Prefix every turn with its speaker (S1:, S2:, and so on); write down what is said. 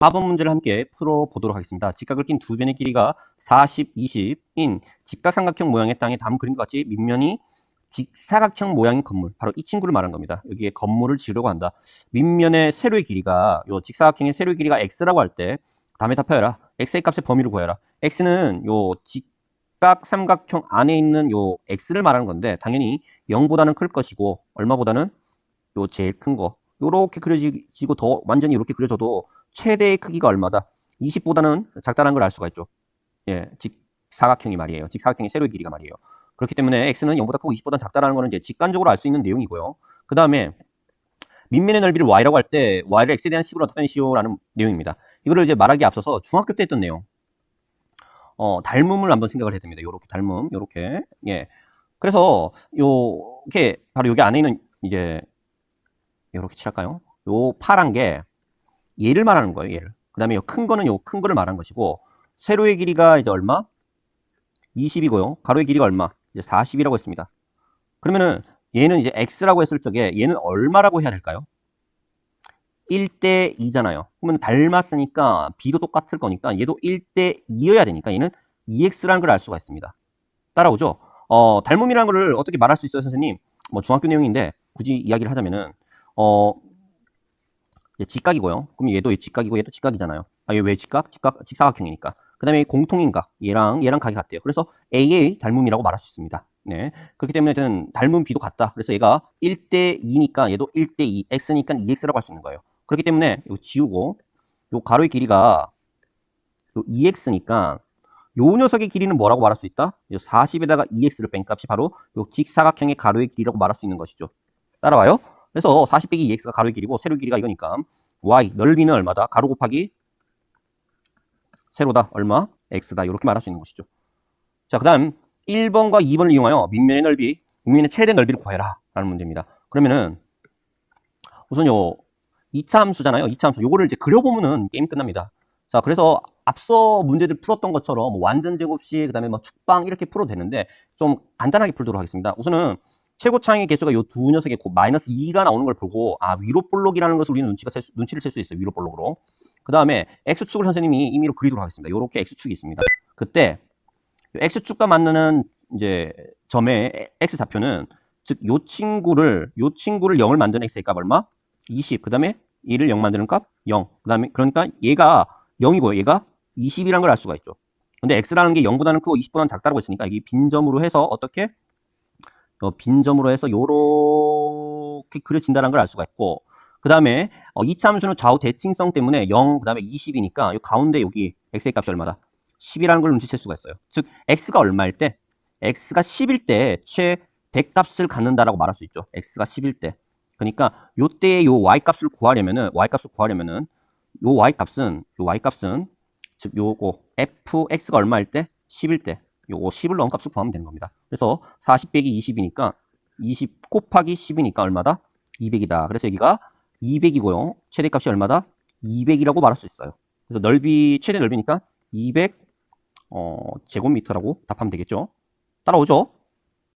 S1: 4번 문제를 함께 풀어보도록 하겠습니다. 직각을 낀 두 변의 길이가 40, 20인 직각삼각형 모양의 땅에 담 그림과 같이 밑면이 직사각형 모양인 건물, 바로 이 친구를 말하는 겁니다. 여기에 건물을 지으려고 한다. 밑면의 세로의 길이가 요 직사각형의 세로의 길이가 x라고 할 때 다음에 답하여라. x의 값의 범위를 구해라. x는 요 직각 삼각형 안에 있는 요 x를 말하는 건데 당연히 0보다는 클 것이고 얼마보다는 요 제일 큰 거. 요렇게 그려지고 더 완전히 이렇게 그려져도 최대의 크기가 얼마다? 20보다는 작다는 걸 알 수가 있죠. 예, 직사각형이 말이에요. 직사각형의 세로의 길이가 말이에요. 그렇기 때문에 x는 0보다 크고 20보다 작다라는 거는 이제 직관적으로 알 수 있는 내용이고요. 그 다음에 밑면의 넓이를 y라고 할 때 y를 x에 대한 식으로 나타내시오라는 내용입니다. 이거를 이제 말하기 앞서서 중학교 때 했던 내용. 어, 닮음을 한번 생각을 해야 됩니다. 요렇게 닮음, 요렇게. 예. 그래서 요게 바로 여기 안에 있는 이제 요렇게 칠할까요? 요 파란 게 얘를 말하는 거예요, 얘를. 그 다음에 큰 거는 요 큰 거를 말하는 것이고, 세로의 길이가 이제 얼마? 20이고요. 가로의 길이가 얼마? 이제 40이라고 했습니다. 그러면은 얘는 이제 x라고 했을 적에 얘는 얼마라고 해야 될까요? 1대 2잖아요. 그러면 닮았으니까 b도 똑같을 거니까 얘도 1대 2여야 되니까 얘는 2x라는 걸 알 수가 있습니다. 따라오죠? 어, 닮음이라는 거를 어떻게 말할 수 있어요, 선생님? 뭐 중학교 내용인데 굳이 이야기를 하자면은 어, 얘 직각이고요. 그럼 얘도 얘 직각이고 얘도 직각이잖아요. 아, 얘 왜 직각? 직각, 직사각형이니까. 그 다음에 공통인각. 얘랑 얘랑 각이 같대요. 그래서 A의 닮음이라고 말할 수 있습니다. 네. 그렇기 때문에 저는 닮음 B도 같다. 그래서 얘가 1대 2니까 얘도 1대 2, X니까 2X라고 할 수 있는 거예요. 그렇기 때문에 이거 지우고 요 가로의 길이가 요 2X니까 요 녀석의 길이는 뭐라고 말할 수 있다? 요 40에다가 2X를 뺀 값이 바로 요 직사각형의 가로의 길이라고 말할 수 있는 것이죠. 따라와요? 그래서 40 빼기 2x가 가로의 길이고 세로 길이가 이거니까 y 넓이는 얼마다? 가로 곱하기 세로다 얼마? x다 이렇게 말할 수 있는 것이죠. 자, 그다음 1번과 2번을 이용하여 밑면의 넓이, 밑면의 최대 넓이를 구해라 라는 문제입니다. 그러면은 우선 요 2차 함수잖아요. 2차 함수. 요거를 이제 그려보면은 게임 끝납니다. 자, 그래서 앞서 문제들 풀었던 것처럼 뭐 완전 제곱식, 그 다음에 뭐 축방 이렇게 풀어도 되는데 좀 간단하게 풀도록 하겠습니다. 우선은 최고 창의 개수가 요 두 녀석의 곱 마이너스 2가 나오는 걸 보고 아 위로 볼록이라는 것을 우리는 눈치가 챌 수, 눈치를 챌 수 있어요. 위로 볼록으로. 그 다음에 x축을 선생님이 임의로 그리도록 하겠습니다. 요렇게 x축이 있습니다. 그때 요 x축과 만나는 이제 점의 x 좌표는 즉 요 친구를 요 친구를 0을 만드는 x의 값 얼마? 20. 그 다음에 얘를 0 만드는 값 0. 그 다음에 그러니까 얘가 0이고요. 얘가 20이라는 걸 알 수가 있죠. 근데 x라는 게 0보다는 크고 20보다는 작다고 했으니까 이게 빈점으로 해서 어떻게 어, 빈 점으로 해서 요렇게 그려진다는 걸 알 수가 있고 그 다음에 어, 2차 함수는 좌우 대칭성 때문에 0, 그 다음에 20이니까 요 가운데 여기 x의 값이 얼마다? 10이라는 걸 눈치챌 수가 있어요. 즉 x가 얼마일 때? x가 10일 때 최대값을 갖는다라고 말할 수 있죠. x가 10일 때. 그러니까 요때의 요 y 값을 구하려면은 y 값을 구하려면은 요 y 값은 요 y 값은 즉 요거 fx가 얼마일 때? 10일 때. 요거 10을 넣은 값을 구하면 되는 겁니다. 그래서 40 빼기 20이니까 20 곱하기 10이니까 얼마다? 200이다. 그래서 여기가 200이고요. 최대값이 얼마다? 200이라고 말할 수 있어요. 그래서 넓이 최대 넓이니까 200 어, 제곱미터라고 답하면 되겠죠. 따라오죠?